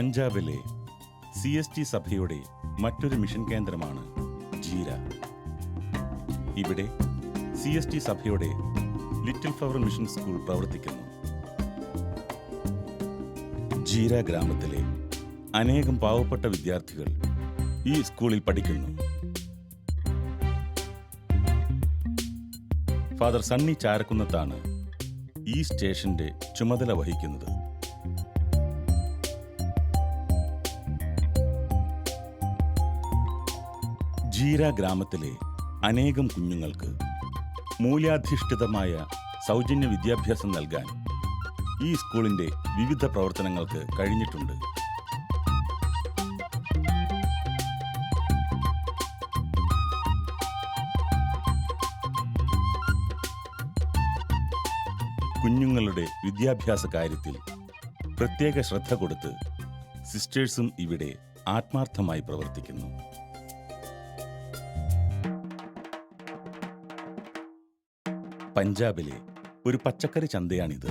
പഞ്ചാബിലെ C S T സഭയുടെ മറ്റൊരു മിഷൻ കേന്ദ്രമാണ് ജീര. ഇവിടെ സി എസ് ടി സഭയുടെ ലിറ്റിൽ ഫ്ലവർ മിഷൻ സ്കൂൾ പ്രവർത്തിക്കുന്നു. ജീര ഗ്രാമത്തിലെ അനേകം പാവപ്പെട്ട വിദ്യാർത്ഥികൾ ഈ സ്കൂളിൽ പഠിക്കുന്നു. ഫാദർ സണ്ണി ചാരക്കുന്നത്താണ് ഈ സ്റ്റേഷന്റെ ചുമതല വഹിക്കുന്നത്. ജീര ഗ്രാമത്തിലെ അനേകം കുഞ്ഞുങ്ങൾക്ക് മൂല്യാധിഷ്ഠിതമായ സൗജന്യ വിദ്യാഭ്യാസം നൽകാൻ ഈ സ്കൂളിന്റെ വിവിധ പ്രവർത്തനങ്ങൾക്ക് കഴിഞ്ഞിട്ടുണ്ട്. കുഞ്ഞുങ്ങളുടെ വിദ്യാഭ്യാസ കാര്യത്തിൽ പ്രത്യേക ശ്രദ്ധ കൊടുത്ത് സിസ്റ്റേഴ്സും ഇവിടെ ആത്മാർത്ഥമായി പ്രവർത്തിക്കുന്നു. പഞ്ചാബിലെ ഒരു പച്ചക്കറി ചന്തയാണിത്.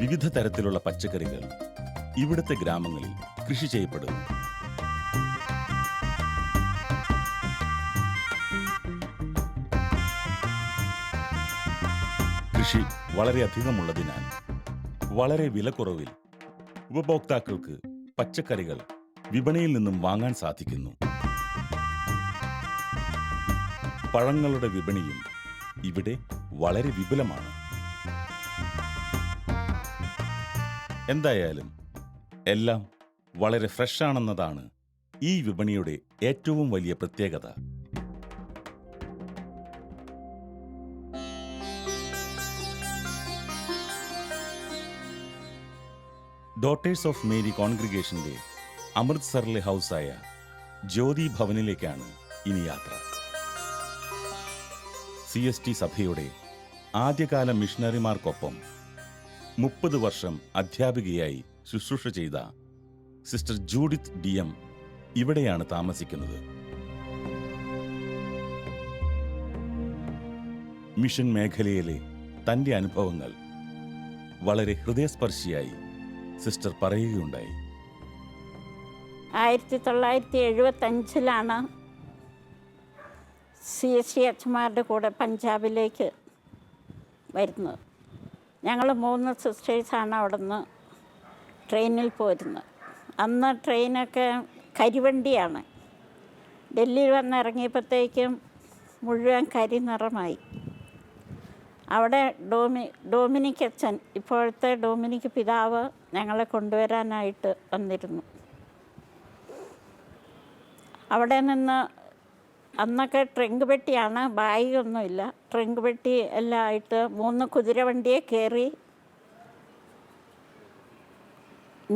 വിവിധ തരത്തിലുള്ള പച്ചക്കറികൾ ഇവിടുത്തെ ഗ്രാമങ്ങളിൽ കൃഷി ചെയ്യപ്പെടുന്നു. കൃഷി വളരെയധികമുള്ളതിനാൽ വളരെ വില കുറവിൽ ഉപഭോക്താക്കൾക്ക് പച്ചക്കറികൾ വിപണിയിൽ നിന്നും വാങ്ങാൻ സാധിക്കുന്നു. പഴങ്ങളുടെ വിപണിയും ഇവിടെ വളരെ വിപുലമാണ്. എന്തായാലും എല്ലാം വളരെ ഫ്രഷ് ആണെന്നതാണ് ഈ വിപണിയുടെ ഏറ്റവും വലിയ പ്രത്യേകത. ഡോട്ടേഴ്സ് ഓഫ് മേരി കോൺഗ്രിഗേഷന്റെ അമൃത്സറിലെ ഹൗസായ ജ്യോതി ഭവനിലേക്കാണ് ഇനി യാത്ര. സി എസ് ടി സഭയുടെ ആദ്യകാല മിഷണറിമാർക്കൊപ്പം മുപ്പത് വർഷം അധ്യാപികയായി ശുശ്രൂഷ ചെയ്ത സിസ്റ്റർ ജൂഡിത്ത് ഡി എം ഇവിടെയാണ് താമസിക്കുന്നത്. മിഷൻ മേഖലയിലെ തന്റെ അനുഭവങ്ങൾ വളരെ ഹൃദയസ്പർശിയായി സിസ്റ്റർ പറയുകയുണ്ടായി. ആയിരത്തി തൊള്ളായിരത്തി എഴുപത്തഞ്ചിലാണ് സി. എസ്. സി. അച്ഛന്മാരുടെ കൂടെ പഞ്ചാബിലേക്ക് വരുന്നത്. ഞങ്ങൾ മൂന്ന് സിസ്റ്റേഴ്സാണ് അവിടെ നിന്ന് ട്രെയിനിൽ പോരുന്നത്. അന്ന് ട്രെയിനൊക്കെ കരിവണ്ടിയാണ്. ഡൽഹിയിൽ വന്ന് ഇറങ്ങിയപ്പോഴത്തേക്കും മുഴുവൻ കരി നിറമായി അവിടെ ഡോമി ഡോമിനിക് അച്ഛൻ ഇപ്പോഴത്തെ ഡോമിനിക് പിതാവ് ഞങ്ങളെ കൊണ്ടുവരാനായിട്ട് വന്നിരുന്നു. അവിടെ നിന്ന് അന്നൊക്കെ ട്രങ്ക് പെട്ടിയാണ് ബാഗൊന്നുമില്ല. ട്രങ്ക് പെട്ടി എല്ലാം ആയിട്ട് മൂന്ന് കുതിരവണ്ടിയെ കയറി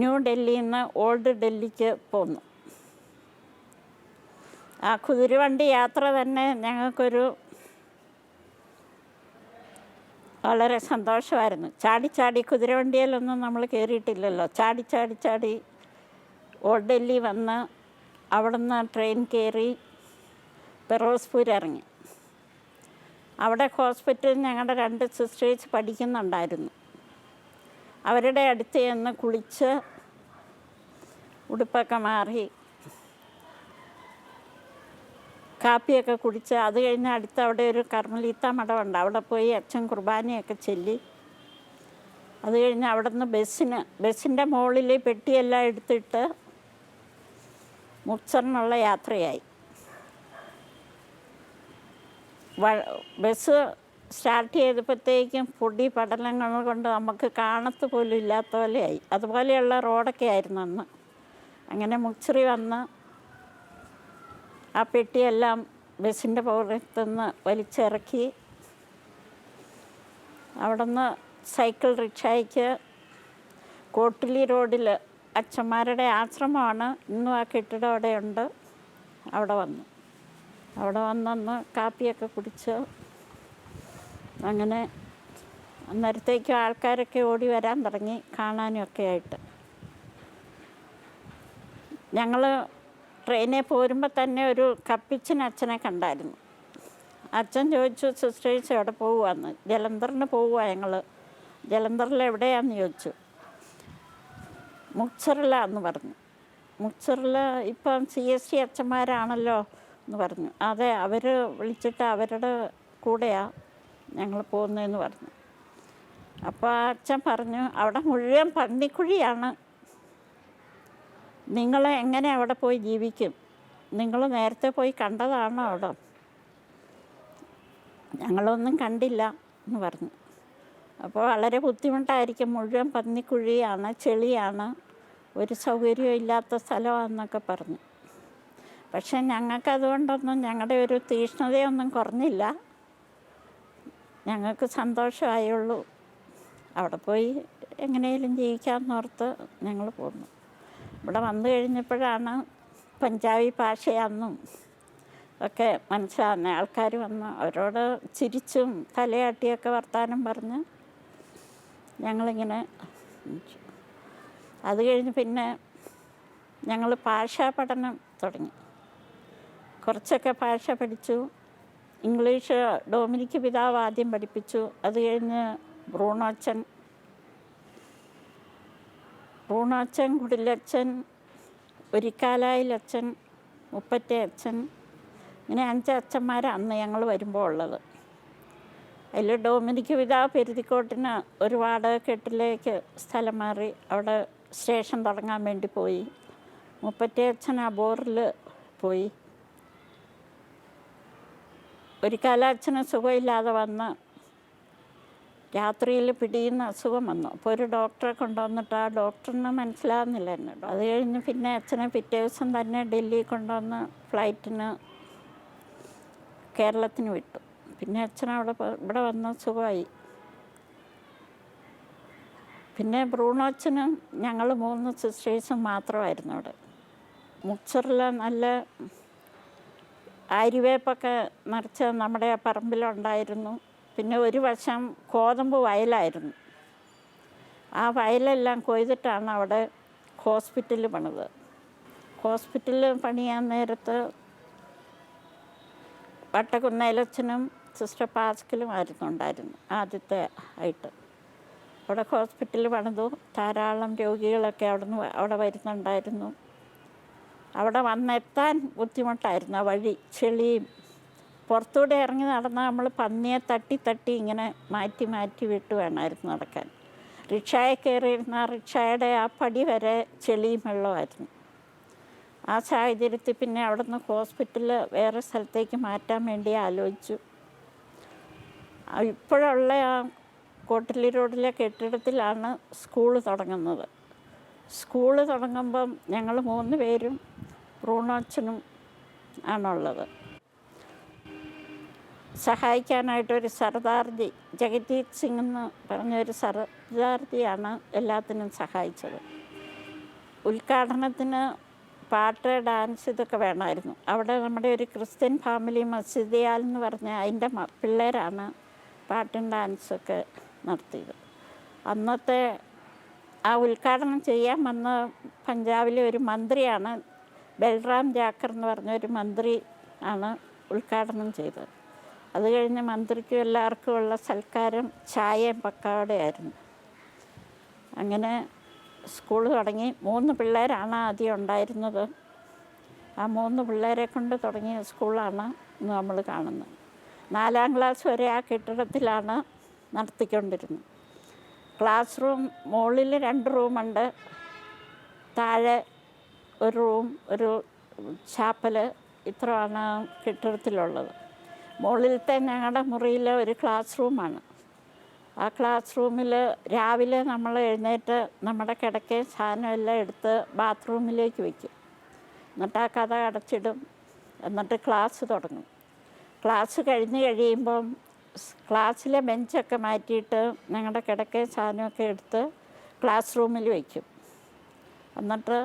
ന്യൂ ഡൽഹിയിൽ നിന്ന് ഓൾഡ് ഡൽഹിക്ക് പോന്നു. ആ കുതിരവണ്ടി യാത്ര തന്നെ ഞങ്ങൾക്കൊരു വളരെ സന്തോഷമായിരുന്നു. ചാടി ചാടി കുതിരവണ്ടിയിലൊന്നും നമ്മൾ കയറിയിട്ടില്ലല്ലോ. ചാടി ചാടി ചാടി ഓൾഡ് ഡൽഹി വന്ന് അവിടുന്ന് ട്രെയിൻ കയറി ഫിറോസ്പൂർ ഇറങ്ങി. അവിടെ ഹോസ്പിറ്റലിൽ ഞങ്ങളുടെ രണ്ട് സിസ്റ്റേഴ്സ് പഠിക്കുന്നുണ്ടായിരുന്നു. അവരുടെ അടുത്ത് ചെന്ന് കുളിച്ച് ഉടുപ്പൊക്കെ മാറി കാപ്പിയൊക്കെ കുടിച്ച് അത് കഴിഞ്ഞ് അടുത്ത് അവിടെ ഒരു കർമ്മലീത്ത മഠമുണ്ട്. അവിടെ പോയി അച്ഛൻ കുർബാനയൊക്കെ ചൊല്ലി. അത് കഴിഞ്ഞ് അവിടെ നിന്ന് ബസ്സിന് ബസ്സിന്റെ മുകളിൽ പെട്ടിയെല്ലാം എടുത്തിട്ട് മുക്സറിനുള്ള യാത്രയായി. ബസ് സ്റ്റാർട്ട് ചെയ്തപ്പോഴത്തേക്കും പൊടി പടലങ്ങൾ കൊണ്ട് നമുക്ക് കാണത്ത് പോലും ഇല്ലാത്ത പോലെയായി. അതുപോലെയുള്ള റോഡൊക്കെ ആയിരുന്നു അന്ന്. അങ്ങനെ മുക്സറി വന്ന് ആ പെട്ടിയെല്ലാം ബസ്സിന്റെ പുറത്തുനിന്ന് വലിച്ചിറക്കി. അവിടുന്ന് സൈക്കിൾ റിക്ഷയ്ക്ക് കോട്ടിലി റോഡിൽ അച്ഛന്മാരുടെ ആശ്രമമാണ്. ഇന്നും ആ കെട്ടിടം അവിടെയുണ്ട്. അവിടെ വന്നു. അവിടെ വന്നന്ന് കാപ്പിയൊക്കെ കുടിച്ച് അങ്ങനെ അന്നേരത്തേക്കും ആൾക്കാരൊക്കെ ഓടി വരാൻ തുടങ്ങി കാണാനും ഒക്കെ ആയിട്ട്. ഞങ്ങൾ ട്രെയിനിൽ പോരുമ്പോൾ തന്നെ ഒരു കപ്പിച്ചൻ അച്ഛനെ കണ്ടായിരുന്നു. അച്ഛൻ ചോദിച്ചു സിസ്റ്റേഴ്സ് എവിടെ പോവുകയെന്ന് ജലന്ധറിന് പോവുക ഞങ്ങൾ ജലന്ധറിൽ എവിടെയാന്ന്? ചോദിച്ചു. മുക്സറിലാന്ന് പറഞ്ഞു. മുക്സറിൽ ഇപ്പം സി എസ് ടി അച്ഛന്മാരാണല്ലോ എന്ന് പറഞ്ഞു. അതെ അവർ വിളിച്ചിട്ട് അവരുടെ കൂടെയാണ് ഞങ്ങൾ പോകുന്നതെന്ന് പറഞ്ഞു. അപ്പോൾ ആ അച്ഛൻ പറഞ്ഞു അവിടെ മുഴുവൻ പന്നിക്കുഴിയാണ്. നിങ്ങൾ എങ്ങനെ അവിടെ പോയി ജീവിക്കും? നിങ്ങൾ നേരത്തെ പോയി കണ്ടതാണോ അവിടെ? ഞങ്ങളൊന്നും കണ്ടില്ല എന്ന് പറഞ്ഞു. അപ്പോൾ വളരെ ബുദ്ധിമുട്ടായിരിക്കും. മുഴുവൻ പന്നിക്കുഴിയാണ് ചെളിയാണ്. ഒരു സൗകര്യം ഇല്ലാത്ത സ്ഥലമാണെന്നൊക്കെ പറഞ്ഞു. പക്ഷെ ഞങ്ങൾക്കതുകൊണ്ടൊന്നും ഞങ്ങളുടെ ഒരു തീഷ്ണതയൊന്നും കുറഞ്ഞില്ല. ഞങ്ങൾക്ക് സന്തോഷമായുള്ളൂ. അവിടെ പോയി എങ്ങനെയും ജീവിക്കാമെന്നോർത്ത് ഞങ്ങൾ പോന്നു. ഇവിടെ വന്നു കഴിഞ്ഞപ്പോഴാണ് പഞ്ചാബി ഭാഷയാണെന്നും ഒക്കെ മനസ്സിലാകുന്ന ആൾക്കാർ വന്ന് അവരോട് ചിരിച്ചും തലയാട്ടിയൊക്കെ വർത്താനം പറഞ്ഞ് ഞങ്ങളിങ്ങനെ. അത് കഴിഞ്ഞ് പിന്നെ ഞങ്ങൾ ഭാഷാ പഠനം തുടങ്ങി. കുറച്ചൊക്കെ ഭാഷ പഠിച്ചു. ഇംഗ്ലീഷ് ഡോമിനിക്ക് പിതാവ് ആദ്യം പഠിപ്പിച്ചു. അത് കഴിഞ്ഞ് ബ്രൂണോച്ചൻ ബ്രൂണോച്ചൻ കുടിലച്ചൻ ഒരിക്കാലായിലച്ചൻ മുപ്പറ്റേ അച്ഛൻ ഇങ്ങനെ അഞ്ച് അച്ഛന്മാരാണ് അന്ന് ഞങ്ങൾ വരുമ്പോൾ ഉള്ളത്. അതിൽ ഡോമിനിക്ക് പിതാവ് പെരുതിക്കോട്ടിന് ഒരു വാടക കെട്ടിലേക്ക് സ്ഥലം മാറി. അവിടെ സ്റ്റേഷൻ തുടങ്ങാൻ വേണ്ടി പോയി. മുപ്പറ്റേ അച്ഛൻ ബോറിൽ പോയി. ഒരു കാലാച്ഛന് സുഖമില്ലാതെ വന്ന് രാത്രിയിൽ പിടിയുന്ന അസുഖം വന്നു. അപ്പോൾ ഒരു ഡോക്ടറെ കൊണ്ടുവന്നിട്ട് ആ ഡോക്ടറിന് മനസ്സിലാകുന്നില്ല എന്നോട്. അത് കഴിഞ്ഞ് പിന്നെ അച്ഛനെ പിറ്റേ ദിവസം തന്നെ ഡൽഹി കൊണ്ടുവന്ന് ഫ്ലൈറ്റിന് കേരളത്തിന് വിട്ടു. പിന്നെ അച്ഛൻ അവിടെ ഇവിടെ വന്ന സുഖമായി. പിന്നെ ബ്രൂണോച്ചനും ഞങ്ങൾ മൂന്ന് സിസ്റ്റേഴ്സും മാത്രമായിരുന്നു അവിടെ. മുക്സറിൽ നല്ല ആര്യവേപ്പൊക്കെ നിറച്ച് നമ്മുടെ പറമ്പിലുണ്ടായിരുന്നു. പിന്നെ ഒരു വശം കോതമ്പ് വയലായിരുന്നു. ആ വയലെല്ലാം കൊയ്തിട്ടാണ് അവിടെ ഹോസ്പിറ്റൽ പണിത്. ഹോസ്പിറ്റൽ പണിയാൻ നേരത്ത് വട്ടക്കുന്നേലച്ചനും സിസ്റ്റർ പാസ്കലുമായിരുന്നു ഉണ്ടായിരുന്നു ആദ്യത്തെ ആയിട്ട്. അവിടെ ഹോസ്പിറ്റൽ പണിതു. ധാരാളം രോഗികളൊക്കെ അവിടെ നിന്ന് അവിടെ വരുന്നുണ്ടായിരുന്നു. അവിടെ വന്നെത്താൻ ബുദ്ധിമുട്ടായിരുന്നു ആ വഴി. ചെളിയും. പുറത്തൂടെ ഇറങ്ങി നടന്നാൽ നമ്മൾ പന്നിയെ തട്ടി തട്ടി ഇങ്ങനെ മാറ്റി മാറ്റി വിട്ട് വേണമായിരുന്നു നടക്കാൻ. റിക്ഷയെ കയറിയിരുന്ന റിക്ഷയുടെ ആ പടി വരെ ചെളിയും വെള്ളമായിരുന്നു ആ സാഹചര്യത്തിൽ പിന്നെ അവിടെ നിന്ന് ഹോസ്പിറ്റൽ വേറെ സ്ഥലത്തേക്ക് മാറ്റാൻ വേണ്ടി ആലോചിച്ചു. ഇപ്പോഴുള്ള ആ കോട്ടിലി റോഡിലെ കെട്ടിടത്തിലാണ് സ്കൂൾ തുടങ്ങുന്നത്. സ്കൂൾ തുടങ്ങുമ്പം ഞങ്ങൾ മൂന്ന് പേരും റൂണോച്ചനും ആണുള്ളത്. സഹായിക്കാനായിട്ടൊരു സർദാർജി ജഗജീത് സിംഗ് എന്ന് പറഞ്ഞൊരു സർദാർജിയാണ് എല്ലാത്തിനും സഹായിച്ചത്. ഉദ്ഘാടനത്തിന് പാട്ട് ഡാൻസ് ഇതൊക്കെ വേണമായിരുന്നു. അവിടെ നമ്മുടെ ഒരു ക്രിസ്ത്യൻ ഫാമിലി മസ്ജിദിയാൽ എന്ന് പറഞ്ഞ അതിന്റെ പിള്ളേരാണ് പാട്ടും ഡാൻസൊക്കെ നടത്തിയത്. അന്നത്തെ ആ ഉദ്ഘാടനം ചെയ്യാൻ വന്ന പഞ്ചാബിലെ ഒരു മന്ത്രിയാണ് ബൽറാം ജാക്കർ എന്ന് പറഞ്ഞ ഒരു മന്ത്രി ആണ് ഉദ്ഘാടനം ചെയ്തത്. അത് കഴിഞ്ഞ് മന്ത്രിക്കും എല്ലാവർക്കും ഉള്ള സൽക്കാരം ചായയും പക്കാവടയായിരുന്നു അങ്ങനെ സ്കൂൾ തുടങ്ങി. മൂന്ന് പിള്ളേരാണ് ആദ്യം ഉണ്ടായിരുന്നത്. ആ മൂന്ന് പിള്ളേരെ കൊണ്ട് തുടങ്ങിയ സ്കൂളാണ് നമ്മൾ കാണുന്നത്. നാലാം ക്ലാസ് വരെ ആ കെട്ടിടത്തിലാണ് നടത്തിക്കൊണ്ടിരുന്നത് ക്ലാസ് റൂം മുകളിൽ രണ്ട് റൂമുണ്ട്. താഴെ ഒരു റൂം ഒരു ചാപ്പൽ ഇത്രയാണ് കെട്ടിടത്തിലുള്ളത്. മുകളിലത്തെ ഞങ്ങളുടെ മുറിയിലെ ഒരു ക്ലാസ് റൂമാണ്. ആ ക്ലാസ് റൂമിൽ രാവിലെ നമ്മൾ എഴുന്നേറ്റ് നമ്മുടെ കിടക്കയും സാധനം എല്ലാം എടുത്ത് ബാത്റൂമിലേക്ക് വയ്ക്കും എന്നിട്ട് ആ കഥ അടച്ചിടും. എന്നിട്ട് ക്ലാസ് തുടങ്ങും. ക്ലാസ് കഴിഞ്ഞ് കഴിയുമ്പം ക്ലാസ്സിലെ ബെഞ്ചൊക്കെ മാറ്റിയിട്ട് ഞങ്ങളുടെ കിടക്കയും സാധനമൊക്കെ എടുത്ത് ക്ലാസ് റൂമിൽ വയ്ക്കും. എന്നിട്ട്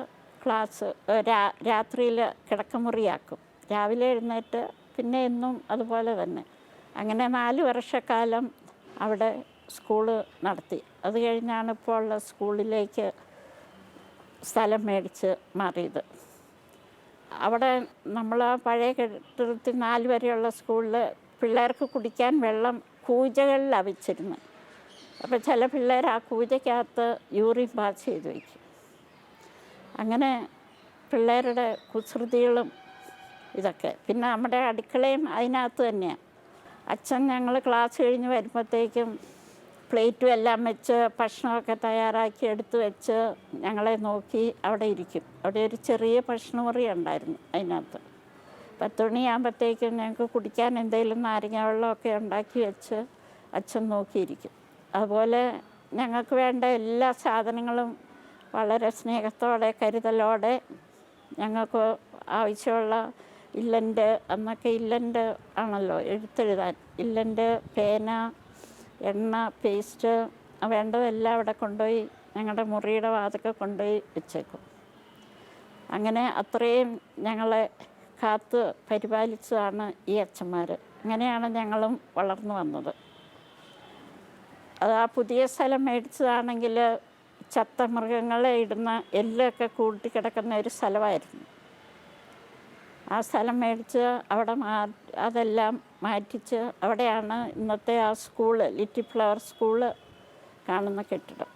ക്ലാസ് രാ രാത്രിയിൽ കിടക്കമുറിയാക്കും. രാവിലെ എഴുന്നേറ്റ് പിന്നെ എന്നും അതുപോലെ തന്നെ. അങ്ങനെ നാല് വർഷക്കാലം അവിടെ സ്കൂൾ നടത്തി. അത് കഴിഞ്ഞാണ് ഇപ്പോൾ ഉള്ള സ്കൂളിലേക്ക് സ്ഥലം മേടിച്ച് മാറിയത്. അവിടെ നമ്മൾ പഴയ കെട്ടിടത്തിൽ നാല് വരെയുള്ള സ്കൂളിൽ പിള്ളേർക്ക് കുടിക്കാൻ വെള്ളം കൂജകളിൽ അവിച്ചിരുന്നു അപ്പോൾ ചില പിള്ളേർ ആ കൂജയ്ക്കകത്ത് യൂറിൻ പാസ് ചെയ്ത് വയ്ക്കും. അങ്ങനെ പിള്ളേരുടെ കുസൃതികളും ഇതൊക്കെ. പിന്നെ നമ്മുടെ അടുക്കളയും അതിനകത്ത് തന്നെയാണ് അച്ഛൻ ഞങ്ങൾ ക്ലാസ് കഴിഞ്ഞ് വരുമ്പോഴത്തേക്കും പ്ലേറ്റും എല്ലാം വെച്ച് ഭക്ഷണമൊക്കെ തയ്യാറാക്കി എടുത്ത് വെച്ച് ഞങ്ങളെ നോക്കി അവിടെ ഇരിക്കും. അവിടെ ഒരു ചെറിയ ഭക്ഷണമുറി ഉണ്ടായിരുന്നു അതിനകത്ത്. പത്ത് മണിയാകുമ്പോഴത്തേക്കും ഞങ്ങൾക്ക് കുടിക്കാൻ എന്തെങ്കിലും നാരങ്ങ വെള്ളമൊക്കെ ഉണ്ടാക്കി വെച്ച് അച്ഛൻ നോക്കിയിരിക്കും. അതുപോലെ ഞങ്ങൾക്ക് വേണ്ട എല്ലാ സാധനങ്ങളും വളരെ സ്നേഹത്തോടെ കരുതലോടെ ഞങ്ങൾക്ക് ആവശ്യമുള്ള ഇല്ലന്റെ അന്നൊക്കെ ഇല്ലന്റെ ആണല്ലോ എഴുത്തെഴുതാൻ. ഇല്ലന്റെ പേന എണ്ണ പേസ്റ്റ് വേണ്ടതെല്ലാം അവിടെ കൊണ്ടുപോയി ഞങ്ങളുടെ മുറിയുടെ വാതൊക്കെ കൊണ്ടുപോയി വെച്ചേക്കും. അങ്ങനെ അത്രയും ഞങ്ങളെ കാത്ത് പരിപാലിച്ചതാണ് ഈ അച്ഛന്മാർ അങ്ങനെയാണ് ഞങ്ങളും വളർന്നു വന്നത്. അത് ആ പുതിയ സ്ഥലം മേടിച്ചതാണെങ്കിൽ ചത്ത മൃഗങ്ങളെ ഇടുന്ന എല്ലൊക്കെ കൂട്ടിക്കിടക്കുന്ന ഒരു സ്ഥലമായിരുന്നു. ആ സ്ഥലം മേടിച്ച് അവിടെ മാ അതെല്ലാം മാറ്റിച്ച് അവിടെയാണ് ഇന്നത്തെ ആ സ്കൂൾ ലിറ്റിൽ ഫ്ലവർ സ്കൂൾ കാണുന്ന കെട്ടിടം.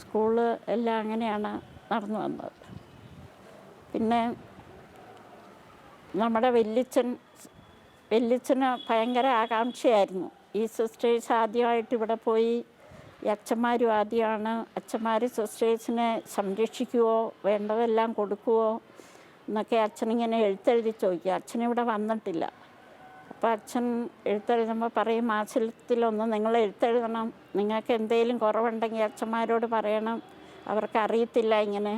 സ്കൂൾ എല്ലാം അങ്ങനെയാണ് നടന്നു വന്നത്. പിന്നെ നമ്മുടെ വല്യച്ഛൻ വല്യച്ഛന് ഭയങ്കര ആകാംക്ഷയായിരുന്നു. ഈ സിസ്റ്റേഴ്സ് ആദ്യമായിട്ട് ഇവിടെ പോയി ഈ അച്ഛന്മാരും ആദ്യമാണ്. അച്ഛന്മാർ സിസ്റ്റേഴ്സിനെ സംരക്ഷിക്കുവോ വേണ്ടതെല്ലാം കൊടുക്കുവോ എന്നൊക്കെ അച്ഛനിങ്ങനെ എഴുത്തെഴുതി ചോദിക്കുക അച്ഛനിവിടെ വന്നിട്ടില്ല. അപ്പോൾ അച്ഛൻ എഴുത്തെഴുതുമ്പോൾ പറയും മാസത്തിലൊന്ന് നിങ്ങൾ എഴുത്തെഴുതണം. നിങ്ങൾക്ക് എന്തെങ്കിലും കുറവുണ്ടെങ്കിൽ അച്ഛന്മാരോട് പറയണം. അവർക്ക് അറിയത്തില്ല ഇങ്ങനെ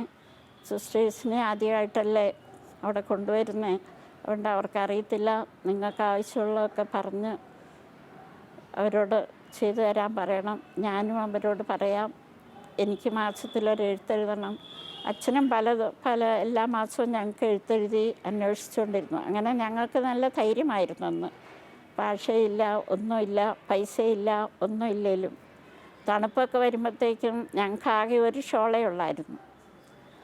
സിസ്റ്റേഴ്സിനെ ആദ്യമായിട്ടല്ലേ അവിടെ കൊണ്ടുവരുന്നത് അതുകൊണ്ട് അവർക്കറിയത്തില്ല. നിങ്ങൾക്ക് ആവശ്യമുള്ളതൊക്കെ പറഞ്ഞ് അവരോട് ചെയ്തു തരാൻ പറയണം. ഞാനും അവരോട് പറയാം. എനിക്ക് മാസത്തിൽ മാസത്തിലൊരു എഴുത്തെഴുതണം. അച്ഛനും പല പല എല്ലാ മാസവും ഞങ്ങൾക്ക് എഴുത്തെഴുതി അന്വേഷിച്ചുകൊണ്ടിരുന്നു. അങ്ങനെ ഞങ്ങൾക്ക് നല്ല ധൈര്യമായിരുന്നു അന്ന്. ഭാഷയില്ല ഒന്നുമില്ല പൈസയില്ല ഒന്നുമില്ലേലും. തണുപ്പൊക്കെ വരുമ്പോഴത്തേക്കും ഞങ്ങൾക്ക് ആകെ ഒരു ഷോളേ ഉള്ളായിരുന്നു.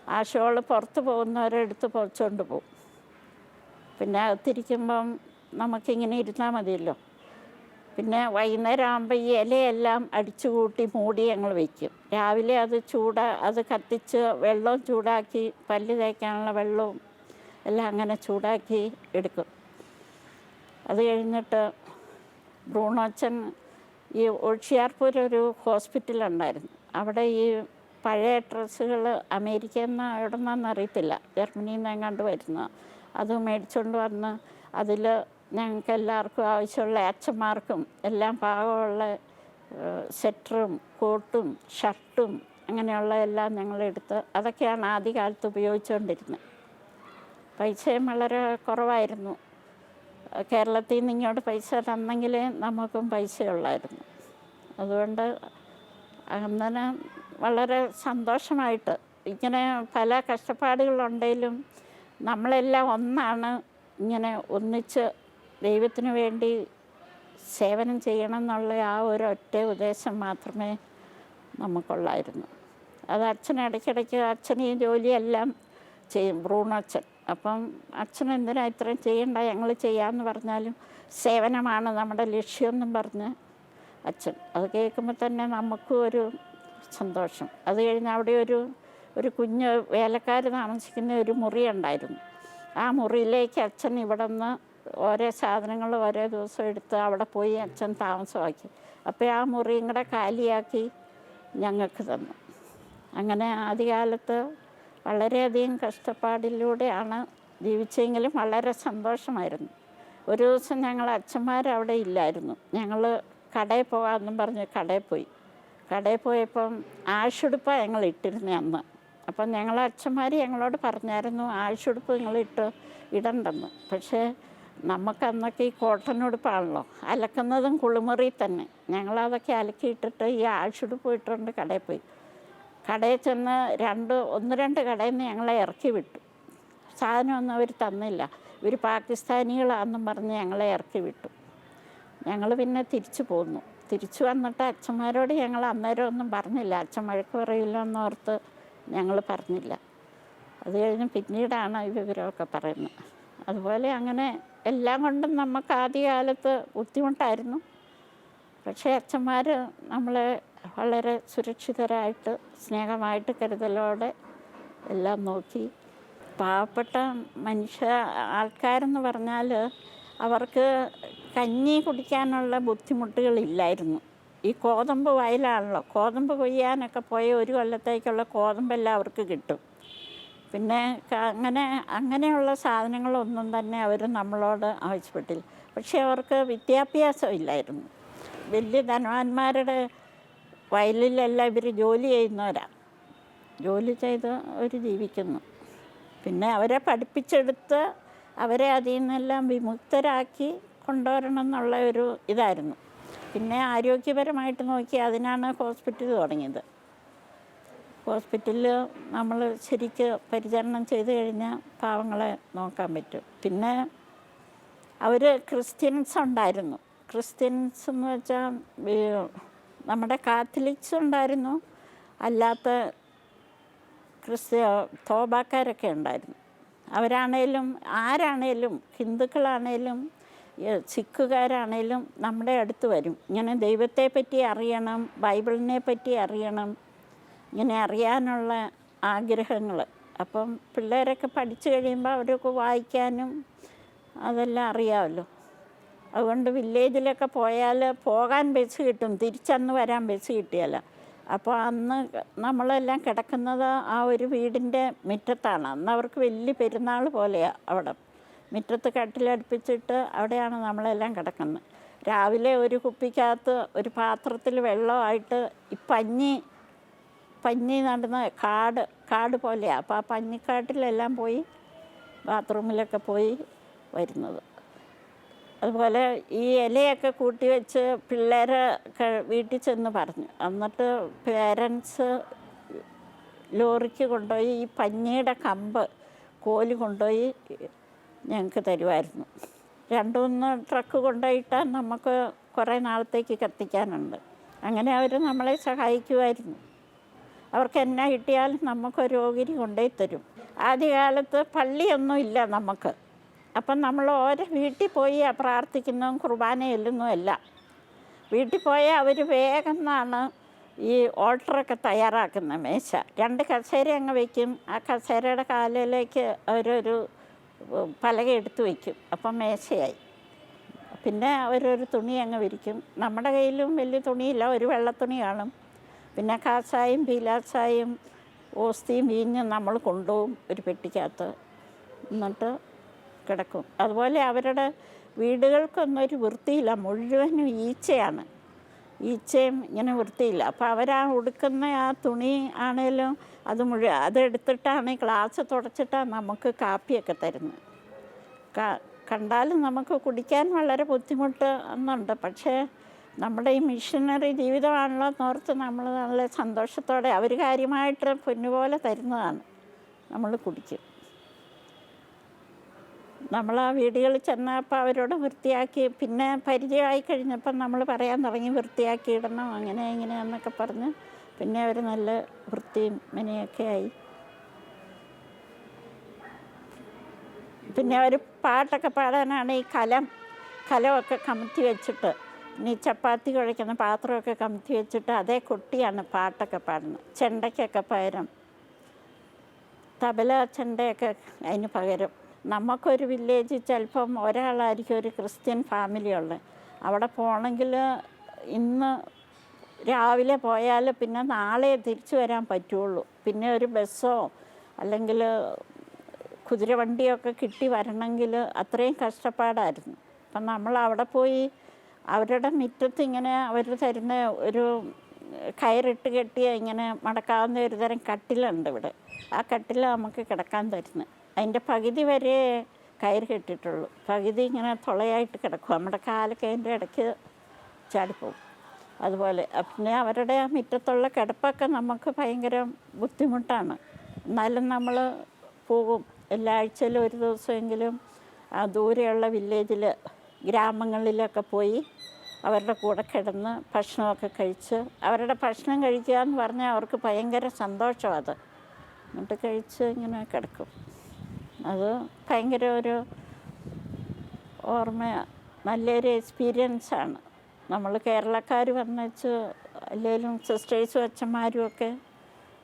ആ ഷോൾ പുറത്ത് പോകുന്നവരെടുത്ത് പൊളിച്ചുകൊണ്ട് പോകും. പിന്നെ അകത്തിരിക്കുമ്പം നമുക്കിങ്ങനെ ഇരുന്നാൽ മതിയല്ലോ. പിന്നെ വൈകുന്നേരം ആകുമ്പോൾ ഈ ഇലയെല്ലാം അടിച്ചു കൂട്ടി മൂടി ഞങ്ങൾ വയ്ക്കും രാവിലെ അത് ചൂട അത് കത്തിച്ച് വെള്ളവും ചൂടാക്കി പല്ല് തേക്കാനുള്ള വെള്ളവും എല്ലാം അങ്ങനെ ചൂടാക്കി എടുക്കും. അത് കഴിഞ്ഞിട്ട് ബ്രൂണോച്ചൻ ഈ ഒഴിയാർപൂർ ഒരു ഹോസ്പിറ്റലുണ്ടായിരുന്നു. അവിടെ ഈ പഴയ ഡ്രസ്സുകൾ അമേരിക്കയിൽ നിന്ന് എവിടെ നിന്നാണെന്ന് അറിയത്തില്ല. ജർമ്മനിയിൽ നിന്ന് എങ്ങാണ്ട് വരുന്ന അത് മേടിച്ചുകൊണ്ട് വന്ന് അതിൽ ഞങ്ങൾക്ക് എല്ലാവർക്കും ആവശ്യമുള്ള അച്ഛന്മാർക്കും എല്ലാം പാകമുള്ള സെറ്ററും കോട്ടും ഷർട്ടും അങ്ങനെയുള്ള എല്ലാം ഞങ്ങളെടുത്ത് അതൊക്കെയാണ് ആദ്യകാലത്ത് ഉപയോഗിച്ചുകൊണ്ടിരുന്നത് പൈസയും വളരെ കുറവായിരുന്നു. കേരളത്തിൽ നിന്ന് ഇങ്ങോട്ട് പൈസ തന്നെങ്കിലേ നമുക്കും പൈസ ഉള്ളായിരുന്നു അതുകൊണ്ട് അങ്ങനെ വളരെ സന്തോഷമായിട്ട് ഇങ്ങനെ പല കഷ്ടപ്പാടുകളുണ്ടെങ്കിലും നമ്മളെല്ലാം ഒന്നാണ് ഇങ്ങനെ ഒന്നിച്ച് ദൈവത്തിന് വേണ്ടി സേവനം ചെയ്യണം എന്നുള്ള ആ ഒരു ഒറ്റ ഉദ്ദേശം മാത്രമേ നമുക്കുള്ളായിരുന്നു. അത് അച്ഛൻ ഇടയ്ക്കിടയ്ക്ക് അച്ഛൻ ഈ ജോലിയെല്ലാം ചെയ്യും ബ്രൂണച്ഛൻ അപ്പം അച്ഛൻ എന്തിനാ ഇത്രയും ചെയ്യണ്ട ഞങ്ങൾ ചെയ്യാമെന്ന് പറഞ്ഞാലും സേവനമാണ് നമ്മുടെ ലക്ഷ്യമെന്നും പറഞ്ഞ് അച്ഛൻ. അത് കേൾക്കുമ്പോൾ തന്നെ നമുക്കും ഒരു സന്തോഷം. അത് കഴിഞ്ഞ് അവിടെ ഒരു ഒരു കുഞ്ഞ് വേലക്കാർ താമസിക്കുന്ന ഒരു മുറി ഉണ്ടായിരുന്നു. ആ മുറിയിലേക്ക് അച്ഛൻ ഇവിടെ നിന്ന് ഓരോ സാധനങ്ങൾ ഓരോ ദിവസം എടുത്ത് അവിടെ പോയി അച്ഛൻ താമസമാക്കി. അപ്പോൾ ആ മുറിയും കൂടെ കാലിയാക്കി ഞങ്ങൾക്ക് തന്നു. അങ്ങനെ ആദ്യകാലത്ത് വളരെയധികം കഷ്ടപ്പാടിലൂടെയാണ് ജീവിച്ചെങ്കിലും വളരെ സന്തോഷമായിരുന്നു. ഒരു ദിവസം ഞങ്ങൾ അച്ഛന്മാർ അവിടെ ഇല്ലായിരുന്നു. ഞങ്ങൾ കടയിൽ പോകാമെന്നും പറഞ്ഞ് കടയിൽ പോയി. കടയിൽ പോയപ്പം ആഷുടുപ്പ ഞങ്ങൾ ഇട്ടിരുന്നത് അന്ന്. അപ്പം ഞങ്ങളെ അച്ഛന്മാർ ഞങ്ങളോട് പറഞ്ഞായിരുന്നു ആഴ്ചയുടുപ്പ് നിങ്ങൾ ഇട്ട് ഇടണ്ടെന്ന്. പക്ഷേ നമുക്ക് അന്നൊക്കെ ഈ കോട്ടൺ ഉടുപ്പാണല്ലോ അലക്കുന്നതും കുളിമുറി തന്നെ. ഞങ്ങളതൊക്കെ അലക്കിയിട്ടിട്ട് ഈ ആഴ്ചയുടുപ്പ് ഇട്ടുകൊണ്ട് കടയിൽ പോയി. കടയിൽ ചെന്ന് രണ്ട് ഒന്ന് രണ്ട് കടയിൽ നിന്ന് ഞങ്ങളെ ഇറക്കി വിട്ടു. സാധനമൊന്നും അവർ തന്നില്ല. ഇവർ പാകിസ്ഥാനികളാണെന്നും പറഞ്ഞ് ഞങ്ങളെ ഇറക്കി വിട്ടു. ഞങ്ങൾ പിന്നെ തിരിച്ചു പോന്നു. തിരിച്ചു വന്നിട്ട് അച്ഛന്മാരോട് ഞങ്ങൾ അന്നേരം ഒന്നും പറഞ്ഞില്ല. അച്ഛൻ മഴക്ക് പറയില്ല എന്നോർത്ത് ഞങ്ങൾ പറഞ്ഞില്ല. അത് കഴിഞ്ഞ് പിന്നീടാണ് ഈ വിവരമൊക്കെ പറയുന്നത്. അതുപോലെ അങ്ങനെ എല്ലാം കൊണ്ടും നമുക്ക് ആദ്യകാലത്ത് ബുദ്ധിമുട്ടായിരുന്നു. പക്ഷേ അച്ഛന്മാർ നമ്മളെ വളരെ സുരക്ഷിതരായിട്ട് സ്നേഹമായിട്ട് കരുതലോടെ എല്ലാം നോക്കി. പാവപ്പെട്ട മനുഷ്യ ആൾക്കാരെന്ന് പറഞ്ഞാൽ അവർക്ക് കഞ്ഞി കുടിക്കാനുള്ള ബുദ്ധിമുട്ടുകളില്ലായിരുന്നു. ഈ കോതമ്പ് വയലാണല്ലോ. കോതമ്പ് കൊയ്യാനൊക്കെ പോയ ഒരു കൊല്ലത്തേക്കുള്ള കോതമ്പെല്ലാം അവർക്ക് കിട്ടും. പിന്നെ അങ്ങനെ അങ്ങനെയുള്ള സാധനങ്ങളൊന്നും തന്നെ അവർ നമ്മളോട് ആവശ്യപ്പെട്ടില്ല. പക്ഷേ അവർക്ക് വിദ്യാഭ്യാസം ഇല്ലായിരുന്നു. വലിയ ധനവാന്മാരുടെ വയലിലെല്ലാം ഇവർ ജോലി ചെയ്യുന്നവരാണ് ജോലി ചെയ്ത് അവർ ജീവിക്കുന്നു. പിന്നെ അവരെ പഠിപ്പിച്ചെടുത്ത് അവരെ അതിൽ നിന്നെല്ലാം വിമുക്തരാക്കി കൊണ്ടുവരണം എന്നുള്ള ഒരു ഇതായിരുന്നു. പിന്നെ ആരോഗ്യപരമായിട്ട് നോക്കി അതിനാണ് ഹോസ്പിറ്റൽ തുടങ്ങിയത്. ഹോസ്പിറ്റലിൽ നമ്മൾ ശരിക്ക് പരിചരണം ചെയ്ത് കഴിഞ്ഞാൽ പാവങ്ങളെ നോക്കാൻ പറ്റും. പിന്നെ അവർ ക്രിസ്ത്യൻസ് ഉണ്ടായിരുന്നു. ക്രിസ്ത്യൻസ് എന്ന് വെച്ചാൽ നമ്മുടെ കാത്തലിക്സ് ഉണ്ടായിരുന്നു. അല്ലാത്ത ക്രിസ്ത്യ തോബാക്കാരൊക്കെ ഉണ്ടായിരുന്നു. അവരാണേലും ആരാണേലും ഹിന്ദുക്കളാണേലും സിഖുകാരാണേലും നമ്മുടെ അടുത്ത് വരും. ഇങ്ങനെ ദൈവത്തെ പറ്റി അറിയണം ബൈബിളിനെ പറ്റി അറിയണം ഇങ്ങനെ അറിയാനുള്ള ആഗ്രഹങ്ങൾ. അപ്പം പിള്ളേരൊക്കെ പഠിച്ചു കഴിയുമ്പോൾ അവരൊക്കെ വായിക്കാനും അതെല്ലാം അറിയാമല്ലോ. അതുകൊണ്ട് വില്ലേജിലൊക്കെ പോയാൽ പോകാൻ ബസ് കിട്ടും തിരിച്ചന്ന് വരാൻ ബസ് കിട്ടിയല്ല അപ്പോൾ അന്ന് നമ്മളെല്ലാം കിടക്കുന്നത് ആ ഒരു വീടിന്റെ മുറ്റത്താണ്. അന്ന് അവർക്ക് വലിയ പെരുന്നാൾ പോലെയാണ് അവിടെ. മുറ്റത്ത് കട്ടിലടുപ്പിച്ചിട്ട് അവിടെയാണ് നമ്മളെല്ലാം കിടക്കുന്നത്. രാവിലെ ഒരു കുപ്പിക്കകത്ത് ഒരു പാത്രത്തിൽ വെള്ളമായിട്ട് ഈ പഞ്ഞി പഞ്ഞി നടന്ന കാട് കാട് പോലെയാണ് അപ്പോൾ ആ പഞ്ഞിക്കാട്ടിലെല്ലാം പോയി ബാത്റൂമിലൊക്കെ പോയി വരുന്നത്. അതുപോലെ ഈ ഇലയൊക്കെ കൂട്ടി വെച്ച് പിള്ളേരെ വീട്ടിൽ ചെന്ന് പറഞ്ഞു. എന്നിട്ട് പേരൻസ് ലോറിക്ക് കൊണ്ടുപോയി ഈ പഞ്ഞിയുടെ കമ്പ് കോൽ കൊണ്ടുപോയി ഞങ്ങൾക്ക് തരുമായിരുന്നു. രണ്ടു മൂന്ന് ട്രക്ക് കൊണ്ടുപോയിട്ടാൽ നമുക്ക് കുറേ നാളത്തേക്ക് കത്തിക്കാനുണ്ട്. അങ്ങനെ അവർ നമ്മളെ സഹായിക്കുമായിരുന്നു. അവർക്ക് എന്നാ കിട്ടിയാലും നമുക്കൊരു ഓഹരി കൊണ്ടുപോയി തരും. ആദ്യകാലത്ത് പള്ളിയൊന്നും ഇല്ല നമുക്ക്. അപ്പം നമ്മൾ ഓരോ വീട്ടിൽ പോയി പ്രാർത്ഥിക്കുന്നതും കുർബാന ചെല്ലുന്നതും വീട്ടിൽ പോയാൽ അവർ വേഗം എന്നാണ് ഈ ഓൾട്ടറൊക്കെ തയ്യാറാക്കുന്ന മേശ. രണ്ട് കസേര അങ്ങ് വയ്ക്കും. ആ കസേരയുടെ കാലിലേക്ക് അവരൊരു പലക എടുത്തു വയ്ക്കും. അപ്പം മേശയായി. പിന്നെ അവരൊരു തുണി അങ്ങ് വിരിക്കും. നമ്മുടെ കയ്യിലും വലിയ തുണിയില്ല. ഒരു വെള്ളത്തുണി കാണും. പിന്നെ കാസായും പീലാസായും ഓസ്തിയും വീഞ്ഞും നമ്മൾ കൊണ്ടുപോകും ഒരു പെട്ടിക്കകത്ത്. എന്നിട്ട് കിടക്കും. അതുപോലെ അവരുടെ വീടുകൾക്കൊന്നും ഒരു വൃത്തിയില്ല. മുഴുവനും ഈച്ചയാണ്. ഈച്ചയും ഇങ്ങനെ വൃത്തിയില്ല. അപ്പോൾ അവരാ ഉടുക്കുന്ന ആ തുണി ആണേലും അത് മുഴുവൻ അതെടുത്തിട്ടാണ് ഈ ഗ്ലാസ് തുടച്ചിട്ടാണ് നമുക്ക് കാപ്പിയൊക്കെ തരുന്നത്. കണ്ടാലും നമുക്ക് കുടിക്കാൻ വളരെ ബുദ്ധിമുട്ട് എന്നുണ്ട് പക്ഷേ നമ്മുടെ ഈ മിഷനറി ജീവിതമാണല്ലോ എന്നോർത്ത് നമ്മൾ നല്ല സന്തോഷത്തോടെ അവർ കാര്യമായിട്ട് പൊന്നുപോലെ തരുന്നതാണ്. നമ്മൾ കുടിക്കും. നമ്മൾ ആ വീടുകളിൽ ചെന്നപ്പോൾ അവരോട് വൃത്തിയാക്കി പിന്നെ പരിചയമായി കഴിഞ്ഞപ്പോൾ നമ്മൾ പറയാൻ തുടങ്ങി വൃത്തിയാക്കി ഇടണം അങ്ങനെ ഇങ്ങനെ എന്നൊക്കെ പറഞ്ഞ് പിന്നെ അവർ നല്ല വൃത്തിയും മെനയൊക്കെ ആയി. പിന്നെ അവർ പാട്ടൊക്കെ പാടാനാണ് ഈ കലം കലമൊക്കെ കമത്തി വെച്ചിട്ട് ഇനി ചപ്പാത്തി കുഴയ്ക്കുന്ന പാത്രമൊക്കെ കമത്തി വെച്ചിട്ട് അതേ കൊട്ടിയാണ് പാട്ടൊക്കെ പാടുന്നത്. ചെണ്ടയ്ക്കൊക്കെ പകരം തബല ചെണ്ടയൊക്കെ അതിന് പകരം നമുക്കൊരു വില്ലേജിൽ ചിലപ്പം ഒരാളായിരിക്കും ഒരു ക്രിസ്ത്യൻ ഫാമിലി ഉള്ളത്. അവിടെ പോകണമെങ്കിൽ ഇന്ന് രാവിലെ പോയാൽ പിന്നെ നാളെ തിരിച്ചു വരാൻ പറ്റുള്ളൂ. പിന്നെ ഒരു ബസ്സോ അല്ലെങ്കിൽ കുതിരവണ്ടിയൊക്കെ കിട്ടി വരണമെങ്കിൽ അത്രയും കഷ്ടപ്പാടായിരുന്നു. അപ്പം നമ്മൾ അവിടെ പോയി അവരുടെ മുറ്റത്ത് ഇങ്ങനെ അവർ തരുന്ന ഒരു കയറിട്ട് കെട്ടിയ ഇങ്ങനെ മടക്കാവുന്ന ഒരു തരം കട്ടിലുണ്ട് ഇവിടെ. ആ കട്ടിൽ നമുക്ക് കിടക്കാൻ തരുന്നത്. അതിന്റെ പകുതി വരെ കയറ് കെട്ടിയിട്ടുള്ളൂ. പകുതി ഇങ്ങനെ തുളയായിട്ട് കിടക്കും. നമ്മുടെ കാലൊക്കെ അതിന്റെ ഇടയ്ക്ക് ചാടിപ്പോവും അതുപോലെ പിന്നെ അവരുടെ ആ മുറ്റത്തുള്ള കിടപ്പൊക്കെ നമുക്ക് ഭയങ്കര ബുദ്ധിമുട്ടാണ്. എന്നാലും നമ്മൾ പോകും. എല്ലാ ആഴ്ചയിലും ഒരു ദിവസമെങ്കിലും ആ ദൂരെയുള്ള വില്ലേജിൽ ഗ്രാമങ്ങളിലൊക്കെ പോയി അവരുടെ കൂടെ കിടന്ന് ഭക്ഷണമൊക്കെ കഴിച്ച് അവരുടെ ഭക്ഷണം കഴിക്കുക എന്ന് പറഞ്ഞാൽ അവർക്ക് ഭയങ്കര സന്തോഷമാണ് അത്. എന്നിട്ട് കഴിച്ച് ഇങ്ങനെ കിടക്കും. അത് ഭയങ്കര ഒരു ഓർമ്മ നല്ലൊരു എക്സ്പീരിയൻസ് ആണ്. നമ്മൾ കേരളക്കാർ വന്നുവെച്ച് അല്ലെങ്കിലും സിസ്റ്റേഴ്സും അച്ഛന്മാരും ഒക്കെ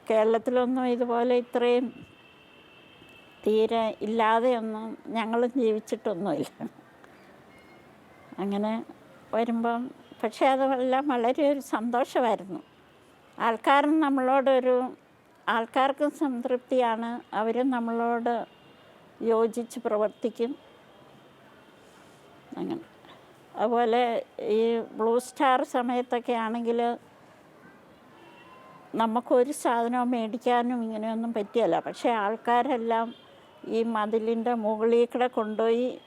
കേരളത്തിലൊന്നും ഇതുപോലെ ഇത്രയും തീരെ ഇല്ലാതെയൊന്നും ഞങ്ങളും ജീവിച്ചിട്ടൊന്നുമില്ല. അങ്ങനെ വരുമ്പം പക്ഷേ അതെല്ലാം വളരെ ഒരു സന്തോഷമായിരുന്നു. ആൾക്കാരും നമ്മളോടൊരു ആൾക്കാർക്കും സംതൃപ്തിയാണ്. അവരും നമ്മളോട് യോജിച്ച് പ്രവർത്തിക്കും. അങ്ങനെ. അതുപോലെ ഈ ബ്ലൂ സ്റ്റാർ സമയത്തൊക്കെ ആണെങ്കിൽ നമുക്കൊരു സാധനവും മേടിക്കാനും ഇങ്ങനെയൊന്നും പറ്റിയല്ല. പക്ഷേ ആൾക്കാരെല്ലാം ഈ മതിലിന്റെ മുകളിൽ കൂടെ കൊണ്ടുപോയി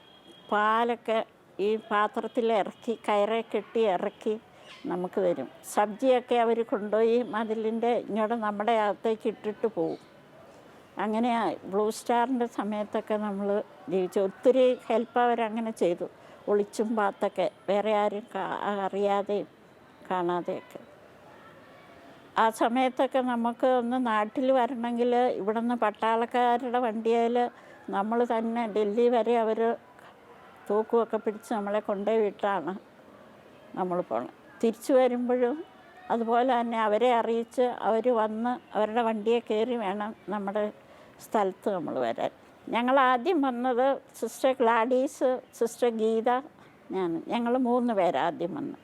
പാലൊക്കെ ഈ പാത്രത്തിൽ ഇറക്കി കയറെ കെട്ടി ഇറക്കി നമുക്ക് തരും. സബ്ജിയൊക്കെ അവർ കൊണ്ടുപോയി മതിലിന്റെ ഇങ്ങോട്ട് നമ്മുടെ അകത്തേക്ക് ഇട്ടിട്ട് പോകും അങ്ങനെ ബ്ലൂ സ്റ്റാറിന്റെ സമയത്തൊക്കെ നമ്മൾ ജീവിച്ചു ഒത്തിരി ഹെൽപ്പ് അവരങ്ങനെ ചെയ്തു. ഒളിച്ചും പാത്തൊക്കെ. വേറെ ആരും അറിയാതെയും കാണാതെയൊക്കെ. ആ സമയത്തൊക്കെ നമുക്ക് ഒന്ന് നാട്ടിൽ വരണമെങ്കിൽ ഇവിടെ നിന്ന് പട്ടാളക്കാരുടെ വണ്ടിയിൽ നമ്മൾ തന്നെ ഡൽഹി വരെ അവർ തൂക്കുമൊക്കെ പിടിച്ച് നമ്മളെ കൊണ്ടുപോയി വിട്ടാണ് നമ്മൾ പോണത് തിരിച്ചു വരുമ്പോഴും അതുപോലെ തന്നെ അവരെ അറിയിച്ച് അവർ വന്ന് അവരുടെ വണ്ടിയെ കയറി വേണം നമ്മുടെ സ്ഥലത്ത് നമ്മൾ വരാൻ. ഞങ്ങൾ ആദ്യം വന്നത് സിസ്റ്റർ ഗ്ലാഡീസ് സിസ്റ്റർ ഗീത ഞാൻ ഞങ്ങൾ മൂന്ന് പേരാദ്യം വന്നു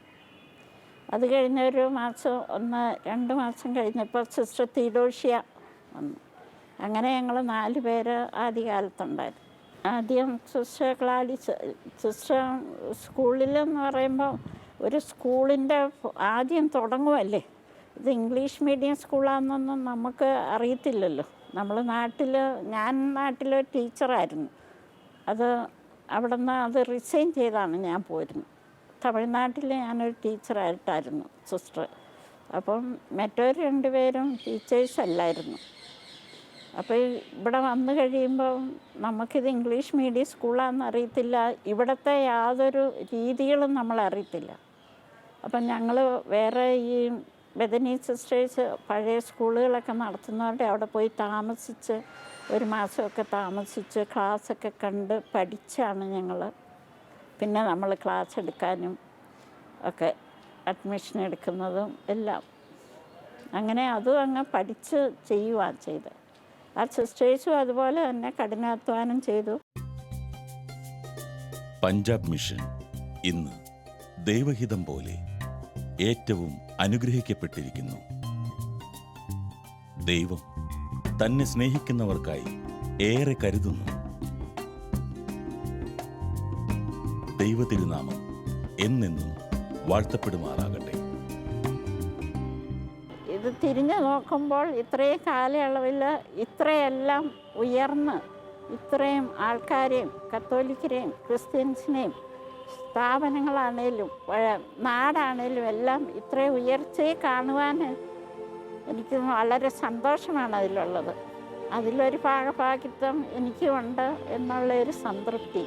അത് കഴിഞ്ഞ ഒരു മാസം ഒന്ന് രണ്ട് മാസം കഴിഞ്ഞപ്പോൾ സിസ്റ്റർ തീഡോഷ്യ വന്നു. അങ്ങനെ ഞങ്ങൾ നാല് പേര് ആദ്യകാലത്തുണ്ടായിരുന്നു ആദ്യം സിസ്റ്റർ ക്ലാലിസ് സിസ്റ്റർ സ്കൂളിലെന്ന് പറയുമ്പോൾ ഒരു സ്കൂളിന്റെ ആദ്യം തുടങ്ങുമല്ലേ ഇത് ഇംഗ്ലീഷ് മീഡിയം സ്കൂളാണെന്നൊന്നും നമുക്ക് അറിയത്തില്ലല്ലോ. നമ്മൾ നാട്ടിൽ ഞാൻ നാട്ടിൽ ടീച്ചറായിരുന്നു. അത് അവിടെ നിന്ന് അത് റിസൈൻ ചെയ്താണ് ഞാൻ പോയിരുന്നത്. തമിഴ്നാട്ടിൽ ഞാനൊരു ടീച്ചറായിട്ടായിരുന്നു സിസ്റ്റർ അപ്പം മറ്റൊരു രണ്ടുപേരും ടീച്ചേഴ്സ് അല്ലായിരുന്നു. അപ്പോൾ ഇവിടെ വന്നു കഴിയുമ്പോൾ നമുക്കിത് ഇംഗ്ലീഷ് മീഡിയം സ്കൂളാണെന്ന് അറിയത്തില്ല. ഇവിടുത്തെ യാതൊരു രീതികളും നമ്മൾ അറിയത്തില്ല. അപ്പം ഞങ്ങൾ വേറെ ഈ ബദനി സിസ്റ്റേഴ്സ് പഴയ സ്കൂളുകളൊക്കെ നടത്തുന്നവരുടെ അവിടെ പോയി താമസിച്ച് ഒരു മാസമൊക്കെ താമസിച്ച് ക്ലാസ്സൊക്കെ കണ്ട് പഠിച്ചാണ് ഞങ്ങൾ പിന്നെ നമ്മൾ ക്ലാസ് എടുക്കാനും ഒക്കെ അഡ്മിഷൻ എടുക്കുന്നതും എല്ലാം. അങ്ങനെ അതും അങ്ങ് പഠിച്ച് ചെയ്യുവാണ് ചെയ്ത് ആ സിസ്റ്റേഴ്സും അതുപോലെ തന്നെ കഠിനാധ്വാനം ചെയ്തു. പഞ്ചാബ് മിഷൻ ഇന്ന് ദൈവഹിതം പോലെ ഏറ്റവും അനുഗ്രഹിക്കപ്പെട്ടിരിക്കുന്നു. ദൈവം തന്നെ സ്നേഹിക്കുന്നവർക്കായി ഏറെ കരുതുന്നു. ദൈവതിരുനാമം എന്നെന്നും വാഴ്ത്തപ്പെടുമാറാകട്ടെ. ഇത് തിരിഞ്ഞു നോക്കുമ്പോൾ ഇത്രയും കാലയളവിൽ ഇത്രയെല്ലാം ഉയർന്ന് ഇത്രയും ആൾക്കാരെയും കത്തോലിക്കരെയും ക്രിസ്ത്യൻസിനെയും സ്ഥാപനങ്ങളാണേലും നാടാണേലും എല്ലാം ഇത്രയും ഉയർച്ചയെ കാണുവാൻ എനിക്ക് വളരെ സന്തോഷമാണ് അതിലുള്ളത്. അതിലൊരു ഭാഗഭാഗിത്വം എനിക്കുമുണ്ട് എന്നുള്ള ഒരു സംതൃപ്തി.